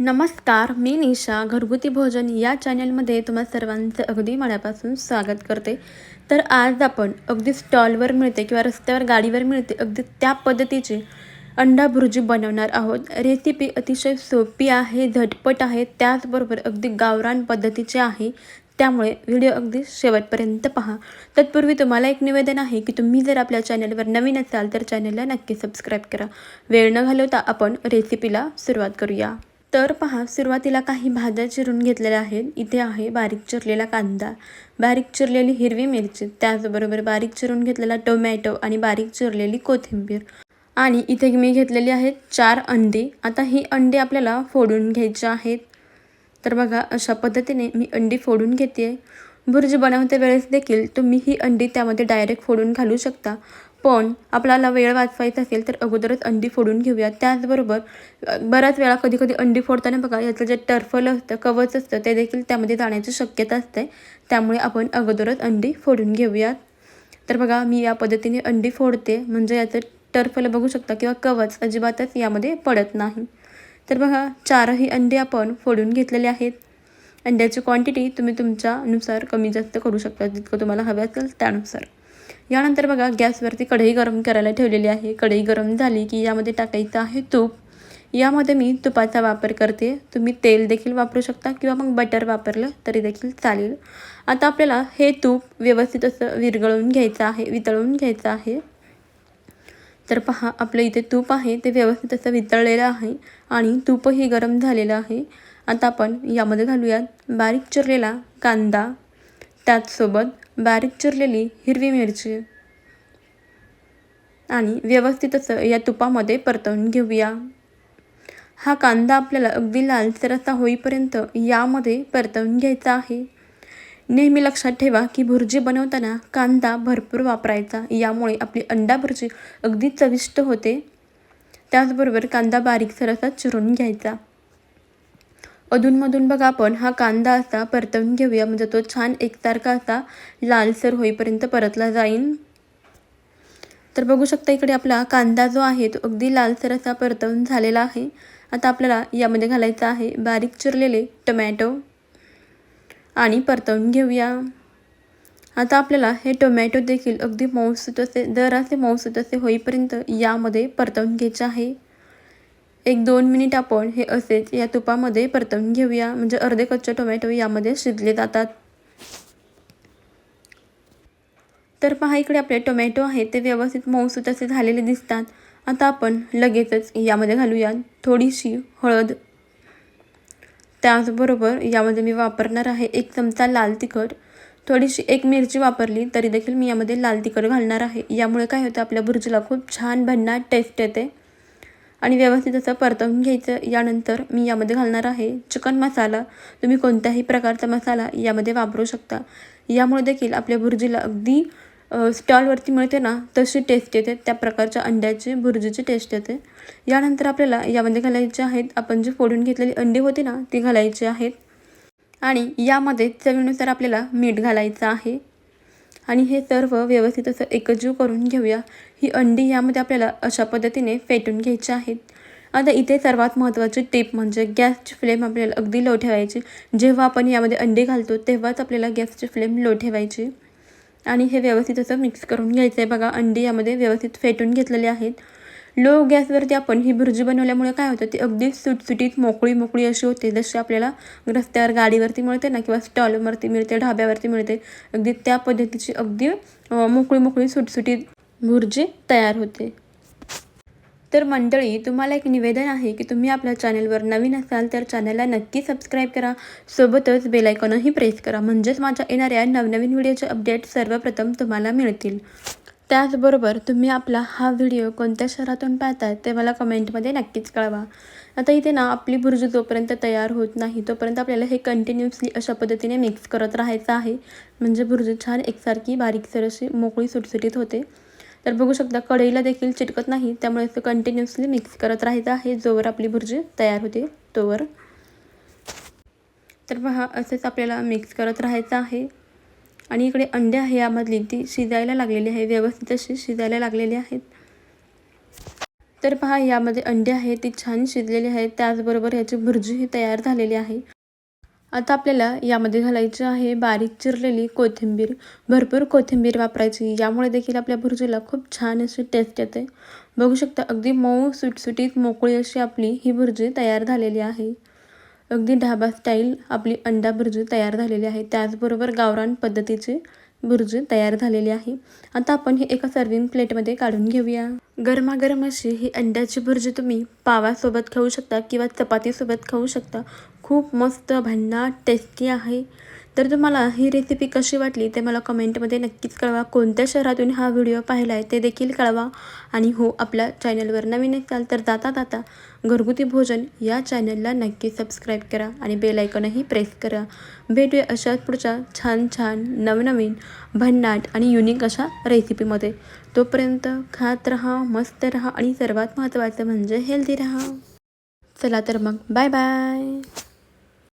नमस्कार मी निशा. घरगुती भोजन या चॅनलमध्ये तुम्हा सर्वांचं अगदी मनापासून स्वागत करते. तर आज आपण अगदी स्टॉलवर मिळते किंवा रस्त्यावर गाडीवर मिळते अगदी त्या पद्धतीची अंडा भुर्जी बनवणार आहोत. रेसिपी अतिशय सोपी आहे झटपट आहे त्याचबरोबर अगदी गावरान पद्धतीची आहे. त्यामुळे व्हिडिओ अगदी शेवटपर्यंत पहा. तत्पूर्वी तुम्हाला एक निवेदन आहे की तुम्ही जर आपल्या चॅनलवर नवीन असाल तर चॅनलला नक्की सबस्क्राईब करा. वेळ न घालवता आपण रेसिपीला सुरुवात करूया. तर पहा सुरुवातीला काही भाज्या चिरून घेतलेल्या आहेत. इथे आहे बारीक चिरलेला कांदा. बारीक चिरलेली हिरवी मिरची त्याचबरोबर बारीक चिरून घेतलेला टोमॅटो आणि बारीक चिरलेली कोथिंबीर. आणि इथे मी घेतलेली आहेत चार अंडी. आता ही अंडी आपल्याला फोडून घ्यायची आहेत. तर बघा अशा पद्धतीने मी अंडी फोडून घेते भुर्जी बनवते वेळेस देखील तुम्ही ही अंडी त्यामध्ये डायरेक्ट फोडून घालू शकता. पण आपल्याला वेळ वाचवायचा असेल तर अगोदरच अंडी फोडून घेऊया त्याचबरोबर बऱ्याच वेळा कधी कधी अंडी फोडताना बघा याचं जे टर्फल असतं कवच असतं ते देखील त्यामध्ये जाण्याची शक्यता असते. त्यामुळे आपण अगोदरच अंडी फोडून घेऊयात. तर बघा मी या पद्धतीने अंडी फोडते. म्हणजे याचं टर्फल बघू शकता किंवा कवच अजिबातच यामध्ये पडत नाही. तर बघा चारही अंडे आपण फोडून घेतलेले आहेत. अंड्याची क्वांटिटी तुम्ही तुमच्यानुसार कमी जास्त करू शकता जितकं तुम्हाला हवं असेल त्यानुसार. यानंतर बघा गॅसवरती कढई गरम करायला ठेवलेली आहे. कढई गरम झाली की यामध्ये टाकायचं आहे तूप. यामध्ये मी तुपाचा वापर करते. तुम्ही तेल देखील वापरू शकता किंवा मग बटर वापरलं तरी देखील चालेल. आता आपल्याला हे तूप व्यवस्थित असं विरघळवून घ्यायचं आहे वितळून घ्यायचं आहे. तर पहा आपलं इथे तूप आहे ते व्यवस्थित असं वितळलेलं आहे आणि तूपही गरम झालेलं आहे. आता आपण यामध्ये घालूयात बारीक चिरलेला कांदा. त्याचसोबत बारीक चिरलेली हिरवी मिरची आणि व्यवस्थित असं या तुपामध्ये परतवून घेऊया. हा कांदा आपल्याला अगदी लालसर असा होईपर्यंत यामध्ये परतवून घ्यायचा आहे. नेहमी लक्षात ठेवा की भुर्जी बनवताना कांदा भरपूर वापरायचा यामुळे आपली अंडा भुर्जी अगदी चविष्ट होते. त्याचबरोबर कांदा बारीकसर असा चिरून घ्यायचा. अधूनमधून बघा आपण हा कांदा असा परतवून घेऊया. म्हणजे तो छान एकसारखा असा लालसर होईपर्यंत परतला जाईल तर बघू शकता इकडे आपला कांदा जो आहे तो अगदी लालसर असा परतवून झालेला आहे. आता आपल्याला यामध्ये घालायचं आहे बारीक चिरलेले टोमॅटो. आणि परतवून घेऊया. आता आपल्याला हे टोमॅटो देखील अगदी मऊसूत असे असे मऊसूत असे होईपर्यंत यामध्ये परतवून घ्यायचे आहे. एक दोन मिनिट आपण हे असेच या तुपामध्ये परतवून घेऊया. म्हणजे अर्धे कच्चे टोमॅटो यामध्ये शिजले जातात. तर पहा इकडे आपले टोमॅटो आहेत ते व्यवस्थित मऊसूत असे झालेले दिसतात. आता आपण लगेचच यामध्ये घालूया थोडीशी हळद. त्याचबरोबर यामध्ये मी वापरणार आहे एक चमचा लाल तिखट. थोडीशी एक मिरची वापरली तरी देखील मी यामध्ये लाल तिखट घालणार आहे. यामुळे काय होतं आपल्या भुर्जीला खूप छान भन्नाट टेस्ट येते. आणि व्यवस्थित असं परतवून घ्यायचं. यानंतर मी यामध्ये घालणार आहे चिकन मसाला. तुम्ही कोणत्याही प्रकारचा मसाला यामध्ये वापरू शकता. यामुळे देखील आपल्या भुर्जीला अगदी स्टॉलवरती मिळते ना तशी टेस्ट येते. त्या प्रकारच्या अंड्याची भुर्जीची टेस्ट येते. यानंतर आपल्याला यामध्ये घालायचे आहेत आपण जे फोडून घेतलेली अंडी होती ना ती घालायची आहेत. आणि यामध्ये चवीनुसार आपल्याला मीठ घालायचं आहे. आणि हे सर्व व्यवस्थित असं एकजीव करून घेऊया. ही अंडी यामध्ये आपल्याला अशा पद्धतीने फेटून घ्यायची आहेत. आता इथे सर्वात महत्त्वाची टिप म्हणजे गॅसची फ्लेम आपल्याला अगदी लो ठेवायची. जेव्हा आपण यामध्ये अंडी घालतो तेव्हाच आपल्याला गॅसची फ्लेम लो ठेवायची. आणि हे व्यवस्थित असं मिक्स करून घ्यायचं आहे बघा अंडी यामध्ये व्यवस्थित फेटून घेतलेले आहेत. लो गॅसवरती आपण ही भुर्जी बनवल्यामुळे काय होतं ती अगदी सुटसुटीत मोकळी मोकळी अशी होते. जशी आपल्याला रस्त्यावर गाडीवरती मिळते ना किंवा स्टॉलवरती मिळते ढाब्यावरती मिळते अगदी त्या पद्धतीची अगदी मोकळी मोकळी सुटसुटीत भुर्जी तयार होते. तर मंडळी तुम्हाला एक निवेदन आहे की तुम्ही आपल्या चॅनलवर नवीन असाल तर चॅनलला नक्की सबस्क्राईब करा. सोबतच बेलायकॉनही प्रेस करा. म्हणजेच माझ्या येणाऱ्या नवनवीन व्हिडिओचे अपडेट सर्वप्रथम तुम्हाला मिळतील. त्याचबरोबर तुम्ही आपला हा व्हिडिओ कोणत्या शहरातून पाहताय ते मला कमेंटमध्ये नक्कीच कळवा. आता इथे ना आपली भुर्जी जोपर्यंत तयार होत नाही तोपर्यंत आपल्याला हे कंटिन्युअसली अशा पद्धतीने मिक्स करत राहायचं आहे. म्हणजे भुर्जी छान एकसारखी बारीकसर अशी मोकळी सुटसुटीत होते. तर बघू शकता कढईला देखील चिटकत नाही त्यामुळे असं कंटिन्युअसली मिक्स करत राहायचं आहे जोवर आपली भुर्जी तयार होते तोवर. तर पहा असंच आपल्याला मिक्स करत राहायचं आहे. आणि इकडे अंडे आहे यामधली ती शिजायला लागलेली आहे व्यवस्थित अशी शिजायला लागलेली आहेत. तर पहा यामध्ये अंडे आहे ती छान शिजलेली आहेत त्याचबरोबर याची भुर्जीही तयार झालेली आहे. आता आपल्याला यामध्ये घालायची आहे बारीक चिरलेली कोथिंबीर भरपूर कोथिंबीर वापरायची यामुळे देखील आपल्या भुर्जीला खूप छान अशी टेस्ट येते. बघू शकता अगदी मऊ सुटसुटीत मोकळी अशी आपली ही भुर्जी तयार झालेली आहे. अगदी ढाबा स्टाईल आपली अंडा भुर्जी तयार झालेली आहे. त्याचबरोबर गावरान पद्धतीची भुर्जी तयार झालेली आहे. आता आपण हे एका सर्विंग प्लेटमध्ये काढून घेऊया. गरमागरम अशी ही अंड्याची भुर्जी तुम्ही पावासोबत खाऊ शकता किंवा चपातीसोबत खाऊ शकता. खूप मस्त भन्नाट टेस्टी आहे. तर तुम्हाला ही रेसिपी कशी वाटली ते मला कमेंटमध्ये नक्कीच कळवा. कोणत्या शहरातून हा व्हिडिओ पाहिला आहे ते देखील कळवा. आणि हो आपल्या चॅनलवर नवीन असाल तर जाता जाता घरगुती भोजन या चॅनलला नक्की सबस्क्राईब करा आणि बेलायकॉनही प्रेस करा. भेटूया अशाच पुढच्या छान छान नवनवीन भन्नाट आणि युनिक अशा रेसिपीमध्ये तोपर्यंत खात राहा मस्त राहा आणि सर्वात महत्त्वाचं म्हणजे हेल्दी राहा. चला तर मग बाय बाय